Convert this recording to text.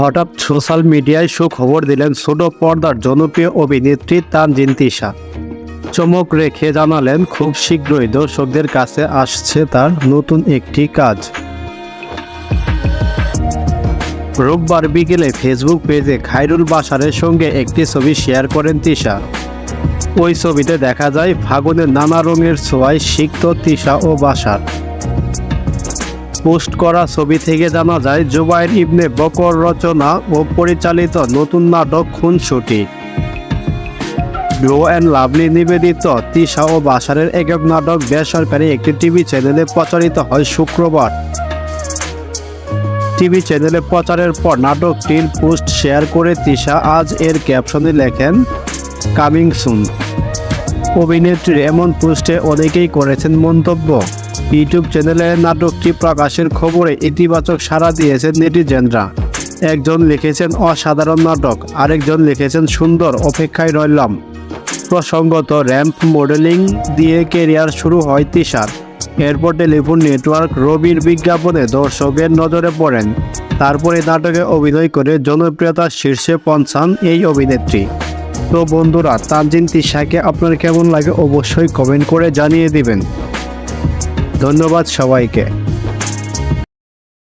হঠাৎ সোশ্যাল মিডিয়ায় সুখবর দিলেন ছোট পর্দার জনপ্রিয় অভিনেত্রী তানজিন তিশা। চমক রেখে জানালেন, খুব শীঘ্রই দর্শকদের কাছে আসছে তার নতুন একটি কাজ। রোববার বিকেলে ফেসবুক পেজে খায়রুল বাসারের সঙ্গে একটি ছবি শেয়ার করেন তিশা। ওই ছবিতে দেখা যায় ফাগুনের নানা রঙের ছোঁয়ায় সিক্ত তিশা ও বাসার পোস্ট করা ছবি থেকে জানা যায়, জুবাইর ইবনে বকর রচনা ও পরিচালিত নতুন নাটক খুনসুটি। গ্লো অ্যান্ড লাভলি নিবেদিত তিশা ও বাসারের একক নাটক বেসরকারি একটি টিভি চ্যানেলে প্রচারিত হয় শুক্রবার। টিভি চ্যানেলে প্রচারের পর নাটকটির পোস্ট শেয়ার করে তিশা আজ এর ক্যাপশনে লেখেন, কামিং সুন। অভিনেত্রীর এমন পোস্টে অনেকেই করেছেন মন্তব্য। ইউটিউব চ্যানেলে নাটকটি প্রকাশের খবরে ইতিবাচক সাড়া দিয়েছেন নেটিজেনরা। একজন লিখেছেন অসাধারণ নাটক, আরেকজন লিখেছেন সুন্দর, অপেক্ষায় রইলাম। প্রসঙ্গত, র্যাম্প মডেলিং দিয়ে কেরিয়ার শুরু হয় তিশার। এরপর টেলিফোন নেটওয়ার্ক রবির বিজ্ঞাপনে দর্শকের নজরে পড়েন। তারপরে নাটকে অভিনয় করে জনপ্রিয়তার শীর্ষে পৌঁছান এই অভিনেত্রী। তো বন্ধুরা, তানজিন তিশাকে আপনার কেমন লাগে অবশ্যই কমেন্ট করে জানিয়ে দিবেন। ধন্যবাদ সবাইকে।